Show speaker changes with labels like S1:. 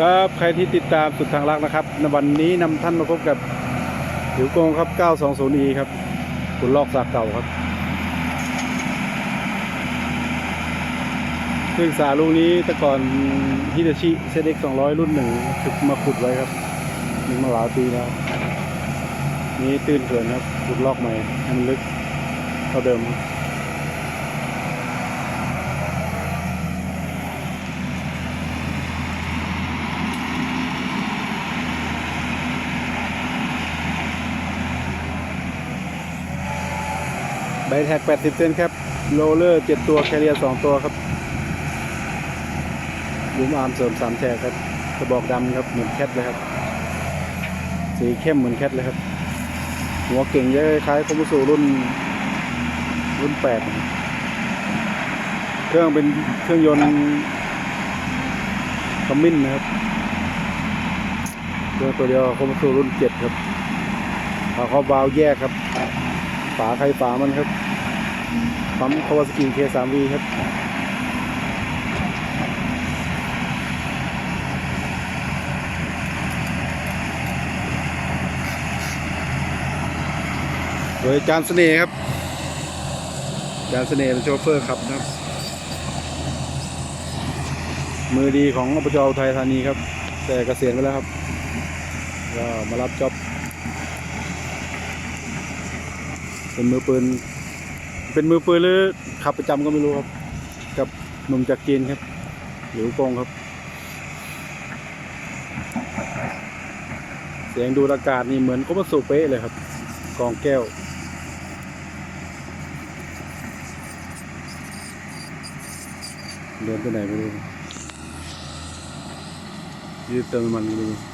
S1: ครับใครที่ติดตามสุดทางรักนะครับในวันนี้นำท่านมาพบกับผิวโกงครับ 920e ครับคุณลอกสากเก่าครับซึ่งสาลูกนี้แต่ก่อนฮิตาชิเซเด็ก200 รุ่นหนึ่งถึกมาขุดไว้ครับมีมาหลายปีแล้ว นี้ตื้นเกินครับขุดลอกใหม่ให้มันลึกเท่าเดิมครับ ใบแท็ก 80 เซนครับ โรเลอร์ 7 ตัว แคเรียร์2ตัวครับบุ้มอาร์มเสริม 3 แฉกครับ กระบอกดำครับ เหมือนแคทเลยครับ สีเข้มเหมือนแคทเลยครับ หัวเก่งเยอะคล้ายคอมสูรุ่น รุ่น 8 เครื่องเป็นเครื่องยนต์คอมมินนะครับ เครื่องตัวเดียวคอมสูรุ่น 7 ครับฝาครอบวาล์วแยกครับ ฝาใครฝามันครับปั๊มคาวาสกิเคสามวีครับโดยจานเสน่ห์ครับจานเสน่ห์เป็นโชเฟอร์ครับนะครับ มือดีของอบจอุทัยธานีครับ แต่เกษียณไปแล้วครับก็มารับจ็อบ เป็นมือปืน เป็นมือปืนหรือขับประจำก็ไม่รู้ครับ กับหนุ่มจากจีนครับ หลิวกงครับ เสียงดูอากาศนี่เหมือนก็มาสูเป๊ะเลยครับ กองแก้วเดินไปไหนไม่รู้ยืดเติมมันไม่รู้